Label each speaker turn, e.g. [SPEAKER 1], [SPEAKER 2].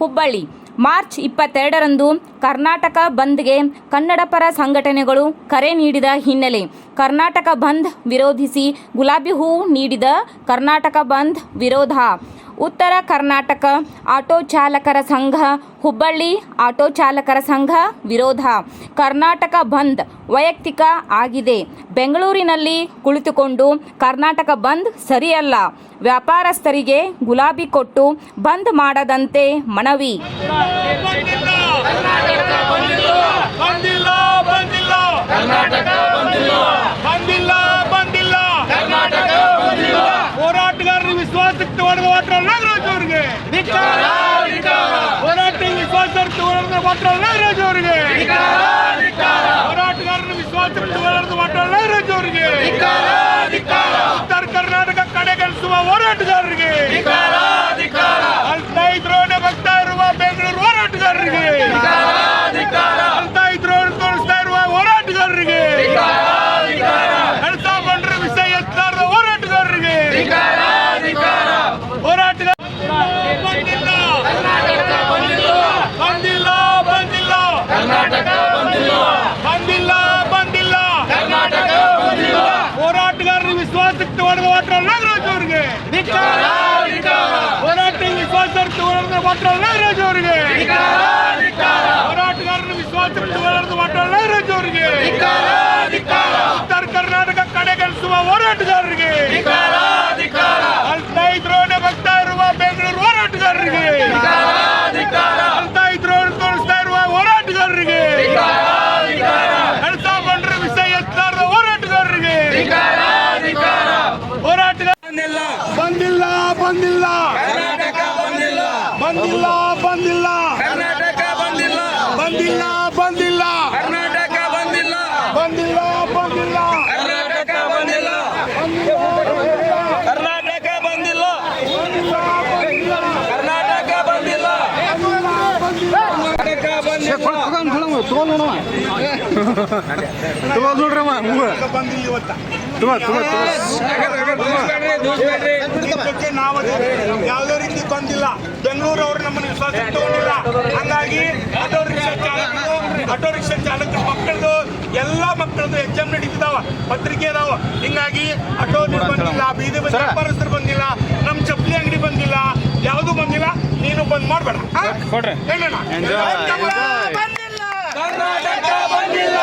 [SPEAKER 1] Hubballi. March ಇಪ್ಪತ್ತೆರಡರಂದು ಕರ್ನಾಟಕ ಬಂದ್ಗೆ ಕನ್ನಡಪರ ಸಂಘಟನೆಗಳು ಕರೆ ನೀಡಿದ ಹಿನ್ನೆಲೆ ಕರ್ನಾಟಕ ಬಂದ್ ವಿರೋಧಿಸಿ ಗುಲಾಬಿ ಹೂವು ನೀಡಿದ ಕರ್ನಾಟಕ ಬಂದ್ ವಿರೋಧ. ಉತ್ತರ ಕರ್ನಾಟಕ ಆಟೋ ಚಾಲಕರ ಸಂಘ, ಹುಬ್ಬಳ್ಳಿ ಆಟೋ ಚಾಲಕರ ಸಂಘ ವಿರೋಧ. ಕರ್ನಾಟಕ ಬಂದ್ ವೈಯಕ್ತಿಕ ಆಗಿದೆ. ಬೆಂಗಳೂರಿನಲ್ಲಿ ಕುಳಿತುಕೊಂಡು ಕರ್ನಾಟಕ ಬಂದ್ ಸರಿಯಲ್ಲ. ವ್ಯಾಪಾರಸ್ಥರಿಗೆ ಗುಲಾಬಿ ಕೊಟ್ಟು ಬಂದ್ ಮಾಡದಂತೆ ಮನವಿ
[SPEAKER 2] ಬಂದಿಲ್ಲ ಬಂದಿಲ್ಲ
[SPEAKER 3] ಕರ್ನಾಟಕ ಬಂದಿಲ್ಲ
[SPEAKER 2] ಬಂದಿಲ್ಲ ಬಂದಿಲ್ಲ
[SPEAKER 3] ಕರ್ನಾಟಕ ಬಂದಿಲ್ಲ
[SPEAKER 2] ಹೋರಾಟಗಾರರ ವಿಶ್ವಾಸಕ್ಕೆ ಹೊಡೆದ ಮಾತ್ರ ನಾಗರಾಜ್ ಅವರಿಗೆ.
[SPEAKER 3] ಧಿಕ್ಕಾರ ಧಿಕ್ಕಾರ
[SPEAKER 2] ಹೋರಾಟ ವಿಶ್ವಾಸಕ್ಕೆ ಹೊಡೆದ ಮಾತ್ರ ನಾಗರಾಜ್ ಅವರಿಗೆ. ಹೋರಾಟಗಾರರ ವಿಶ್ವಾಸಕ್ಕೆ ಹೊಡೆದ ಮಾತ್ರ ನಾಗರಾಜ್ ಅವರಿಗೆ. ಉತ್ತರ ಕರ್ನಾಟಕ ಕಡೆಗಣಿಸುವ ಹೋರಾಟಗಾರರಿಗೆ
[SPEAKER 3] ಧಿಕ್ಕಾರ ಧಿಕ್ಕಾರ
[SPEAKER 2] ಅಳ್ತಾ ಇದ್ರೋನೆ ಬರ್ತಾ ಇರುವ ಬೆಂಗಳೂರು ಹೋರಾಟಗಾರರಿಗೆ
[SPEAKER 3] ಧಿಕ್ಕಾರ ಧಿಕ್ಕಾರ
[SPEAKER 2] ಅಳ್ತಾ ಇದ್ರೋನೆ ತೋರಿಸ್ತಾ ಇರುವ ಹೋರಾಟಗಾರರಿಗೆ
[SPEAKER 3] ಧಿಕ್ಕಾರ
[SPEAKER 2] ಕಳಸ ಬಂಡ್ರ ವಿಷಯ ಎತ್ತಾರದ ಹೋರಾಟಗಾರರಿಗೆ
[SPEAKER 3] ಧಿಕ್ಕಾರ ಧಿಕ್ಕಾರ
[SPEAKER 2] ಹೋರಾಟಗಾರ ಬಂದಿಲ್ಲ
[SPEAKER 3] ಕರ್ನಾಟಕ ಬಂದಿಲ್ಲ
[SPEAKER 2] ಬಂದಿಲ್ಲ ಬಂದಿಲ್ಲ
[SPEAKER 3] ಕರ್ನಾಟಕ ಬಂದಿಲ್ಲ
[SPEAKER 2] ಬಂದಿಲ್ಲ ಬಂದಿಲ್ಲ
[SPEAKER 3] ಕರ್ನಾಟಕ ಬಂದಿಲ್ಲ
[SPEAKER 2] ಹೋರಾಟಗಾರರ ವಿಶ್ವಾಸಕ್ಕೆ ಹೊಡೆದ ಮಾತ್ರ ನಾಗರಾಜ್ ಅವರಿಗೆ
[SPEAKER 3] ಧಿಕ್ಕಾರ ಧಿಕ್ಕಾರ
[SPEAKER 2] ಹೋರಾಟ ವಿಶ್ವಾಸಕ್ಕೆ ಹೊಡೆದ ಮಾತ್ರ ನಾಗರಾಜ್ ಅವರಿಗೆ ಹೋರಾಟಗಾರರ ವಿಶ್ವಾಸಕ್ಕೆ ಹೊಡೆದ ಮಾತ್ರ ನಾಗರಾಜ್ ಅವರಿಗೆ ಉತ್ತರ ಕರ್ನಾಟಕ ಕಡೆಗಣಿಸುವ ಹೋರಾಟಗಾರರಿಗೆ
[SPEAKER 3] ಧಿಕ್ಕಾರ ಧಿಕ್ಕಾರ
[SPEAKER 2] ಅಳ್ತಾ ಇದ್ರೋನೆ ಬರ್ತಾ ಇರುವ ಬೆಂಗಳೂರು ಹೋರಾಟಗಾರರಿಗೆ
[SPEAKER 3] ಧಿಕ್ಕಾರ ಧಿಕ್ಕಾರ
[SPEAKER 2] ಅಳ್ತಾ ಇದ್ರೋನೆ ತೋರಿಸ್ತಾ ಇರುವ ಹೋರಾಟಗಾರರಿಗೆ
[SPEAKER 3] ಧಿಕ್ಕಾರ
[SPEAKER 2] ಕಳಸ ಬಂಡ್ರ ವಿಷಯ ಎತ್ತಾರದ ಹೋರಾಟಗಾರರಿಗೆ
[SPEAKER 3] ಧಿಕ್ಕಾರ ಧಿಕ್ಕಾರ
[SPEAKER 2] ಹೋರಾಟಗಾರ
[SPEAKER 3] ಬಂದಿಲ್ಲ
[SPEAKER 2] ಬಂದಿಲ್ಲ. ಬಂದಿಲ್ಲ.
[SPEAKER 3] ಕರ್ನಾಟಕ ಬಂದಿಲ್ಲ.
[SPEAKER 2] ಬಂದಿಲ್ಲ ಬಂದಿಲ್ಲ.
[SPEAKER 3] ಕರ್ನಾಟಕ ಬಂದಿಲ್ಲ.
[SPEAKER 2] ಬಂದಿಲ್ಲ ಬಂದಿಲ್ಲ.
[SPEAKER 3] ಕರ್ನಾಟಕ ಬಂದಿಲ್ಲ.
[SPEAKER 2] ಬಂದಿಲ್ಲ. ಬಂದಿಲ್ಲ.
[SPEAKER 3] ಕರ್ನಾಟಕ
[SPEAKER 2] ನಾವು ಯಾವುದೇ ರೀತಿ ಕೊಂದಿಲ್ಲ ಬೆಂಗಳೂರು ಅವರು ನಮ್ಮನ್ನು ವಿಶ್ವಾಸ ತಗೊಂಡಿಲ್ಲ ಹಂಗಾಗಿ ಆಟೋ ರಿಕ್ಷಾ ಚಾಲಕರು ಆಟೋ ರಿಕ್ಷಾ ಚಾಲಕರ ಮಕ್ಕಳದು ಎಲ್ಲ ಮಕ್ಕಳದು ಎಕ್ಸಾಮ್ ನಡೀತಿದಾವ ಪತ್ರಿಕೆ ಅದಾವ. ಹಿಂಗಾಗಿ ಆಟೋ ಬಂದಿಲ್ಲ ಬೀದಿ ಬದಿ ವ್ಯಾಪಾರಸ್ಥರು ಬಂದಿಲ್ಲ ನಮ್ಮ ಚಪ್ಪಲಿ ಅಂಗಡಿ ಬಂದಿಲ್ಲ ಯಾವುದು ಬಂದಿಲ್ಲ ನೀನು ಬಂದ್ ಮಾಡಬೇಡ. ಹೇಳೋಣ
[SPEAKER 3] ಕರ್ನಾಟಕ ಬಂದಿಲ್ಲ.